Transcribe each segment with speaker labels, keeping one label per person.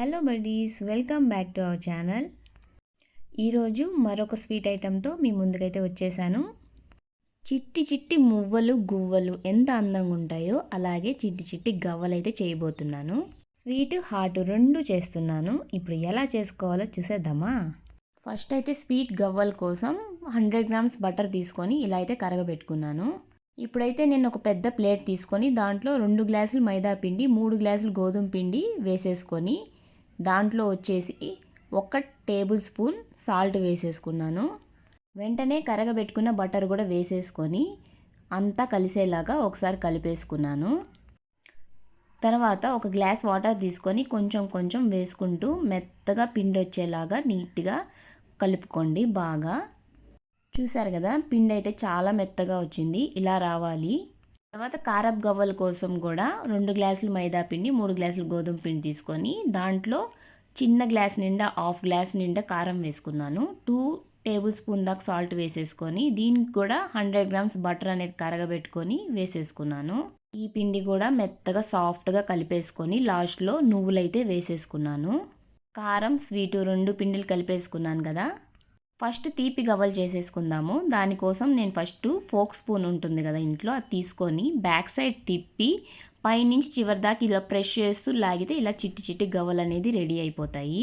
Speaker 1: Hello buddies welcome back to our channel ఈరోజు మరొక sweet ఐటెంతో మీ ముందుకైతే వచ్చేసాను. చిట్టి చిట్టి మువ్వలు గువ్వలు ఎంత అందంగా ఉంటాయో అలాగే చిట్టి చిట్టి గవ్వలు అయితే చేయబోతున్నాను. స్వీట్ హాట్ రెండు చేస్తున్నాను. ఇప్పుడు ఎలా చేసుకోవాలో చూసేద్దామా? ఫస్ట్ అయితే స్వీట్ గవ్వల కోసం హండ్రెడ్ గ్రామ్స్ బటర్ తీసుకొని ఇలా అయితే కరగబెట్టుకున్నాను. ఇప్పుడైతే నేను ఒక పెద్ద ప్లేట్ తీసుకొని దాంట్లో రెండు గ్లాసులు మైదా పిండి మూడు గ్లాసులు గోధుమ పిండి వేసేసుకొని దాంట్లో వచ్చేసి ఒక టేబుల్ స్పూన్ సాల్ట్ వేసేసుకున్నాను. వెంటనే కరగబెట్టుకున్న బటర్ కూడా వేసేసుకొని అంతా కలిసేలాగా ఒకసారి కలిపేసుకున్నాను. తర్వాత ఒక గ్లాస్ వాటర్ తీసుకొని కొంచెం కొంచెం వేసుకుంటూ మెత్తగా పిండి వచ్చేలాగా నీట్గా కలుపుకోండి బాగా. చూసారు కదా పిండి అయితే చాలా మెత్తగా వచ్చింది. ఇలా రావాలి. తర్వాత కారప్ గవ్వల కోసం కూడా రెండు గ్లాసులు మైదా పిండి మూడు గ్లాసులు గోధుమ పిండి తీసుకొని దాంట్లో చిన్న గ్లాస్ నిండా హాఫ్ గ్లాస్ నిండా కారం వేసుకున్నాను. టూ టేబుల్ స్పూన్ దాకా సాల్ట్ వేసేసుకొని దీనికి కూడా హండ్రెడ్ గ్రామ్స్ బటర్ అనేది కరగబెట్టుకొని వేసేసుకున్నాను. ఈ పిండి కూడా మెత్తగా సాఫ్ట్గా కలిపేసుకొని లాస్ట్లో నువ్వులైతే వేసేసుకున్నాను. కారం స్వీటు రెండు పిండిలు కలిపేసుకున్నాను కదా. ఫస్ట్ తీపి గవ్వలు చేసేసుకుందాము. దానికోసం నేను ఫస్ట్ ఫోక్ స్పూన్ ఉంటుంది కదా ఇంట్లో అది తీసుకొని బ్యాక్ సైడ్ తిప్పి పైనుంచి చివరి దాకా ఇలా ప్రెష్ చేస్తూ లాగితే ఇలా చిట్టి చిట్టి గవ్వలు అనేది రెడీ అయిపోతాయి.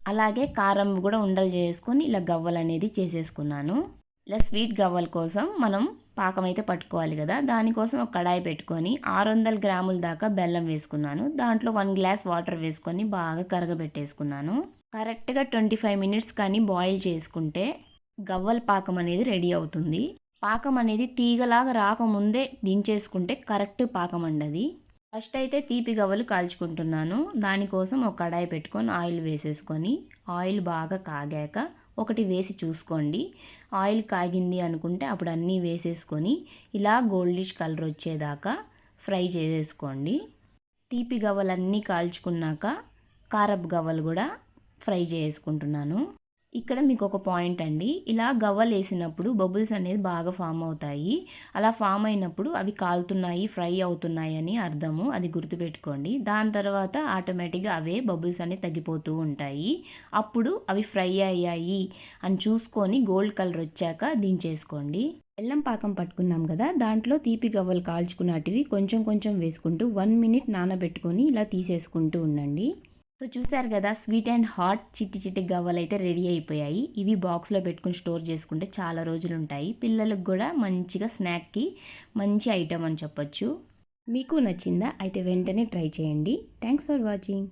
Speaker 1: అలాగే కారం కూడా ఉండలు చేసుకొని ఇలా గవ్వలు అనేది చేసేసుకున్నాను. ఇలా స్వీట్ గవ్వల కోసం మనం పాకం అయితే పట్టుకోవాలి కదా దానికోసం ఒక కడాయి పెట్టుకొని ఆరు వందల గ్రాముల దాకా బెల్లం వేసుకున్నాను. దాంట్లో వన్ గ్లాస్ వాటర్ వేసుకొని బాగా కరగబెట్టేసుకున్నాను. కరెక్ట్గా ట్వంటీ ఫైవ్ మినిట్స్ కానీ బాయిల్ చేసుకుంటే గవ్వల పాకం అనేది రెడీ అవుతుంది. పాకం అనేది తీగలాగా రాకముందే దించేసుకుంటే కరెక్ట్ పాకం అండి ఫస్ట్ అయితే తీపి గవ్వలు కాల్చుకుంటున్నాను. దానికోసం ఒక కడాయి పెట్టుకొని ఆయిల్ వేసేసుకొని ఆయిల్ బాగా కాగాక ఒకటి వేసి చూసుకోండి. ఆయిల్ కాగింది అనుకుంటే అప్పుడు అన్నీ వేసేసుకొని ఇలా గోల్డిష్ కలర్ వచ్చేదాకా ఫ్రై చేసేసుకోండి. తీపి గవ్వలన్నీ కాల్చుకున్నాక కారపు గవ్వలు కూడా ఫ్రై చేసుకుంటున్నాను. ఇక్కడ మీకు ఒక పాయింట్ అండి. ఇలా గవ్వలు వేసినప్పుడు బబుల్స్ అనేది బాగా ఫామ్ అవుతాయి. అలా ఫామ్ అయినప్పుడు అవి కాలుతున్నాయి ఫ్రై అవుతున్నాయి అని అర్థము. అది గుర్తుపెట్టుకోండి. దాని తర్వాత ఆటోమేటిక్గా అవే బబుల్స్ అనేవి తగ్గిపోతూ ఉంటాయి. అప్పుడు అవి ఫ్రై అయ్యాయి అని చూసుకొని గోల్డ్ కలర్ వచ్చాక దించేసుకోండి. బెల్లం పాకం పట్టుకున్నాం కదా దాంట్లో తీపి గవ్వలు కాల్చుకున్నటివి కొంచెం కొంచెం వేసుకుంటూ వన్ మినిట్ నానబెట్టుకొని ఇలా తీసేసుకుంటూ ఉండండి. సో చూసారు కదా స్వీట్ అండ్ హాట్ చిట్టి చిట్టి గవ్వలు అయితే రెడీ అయిపోయాయి. ఇవి బాక్స్లో పెట్టుకుని స్టోర్ చేసుకుంటే చాలా రోజులు ఉంటాయి పిల్లలకు కూడా మంచిగా స్నాక్కి మంచి ఐటమ్ అని చెప్పొచ్చు. మీకు నచ్చిందా? అయితే వెంటనే ట్రై చేయండి. Thanks for watching.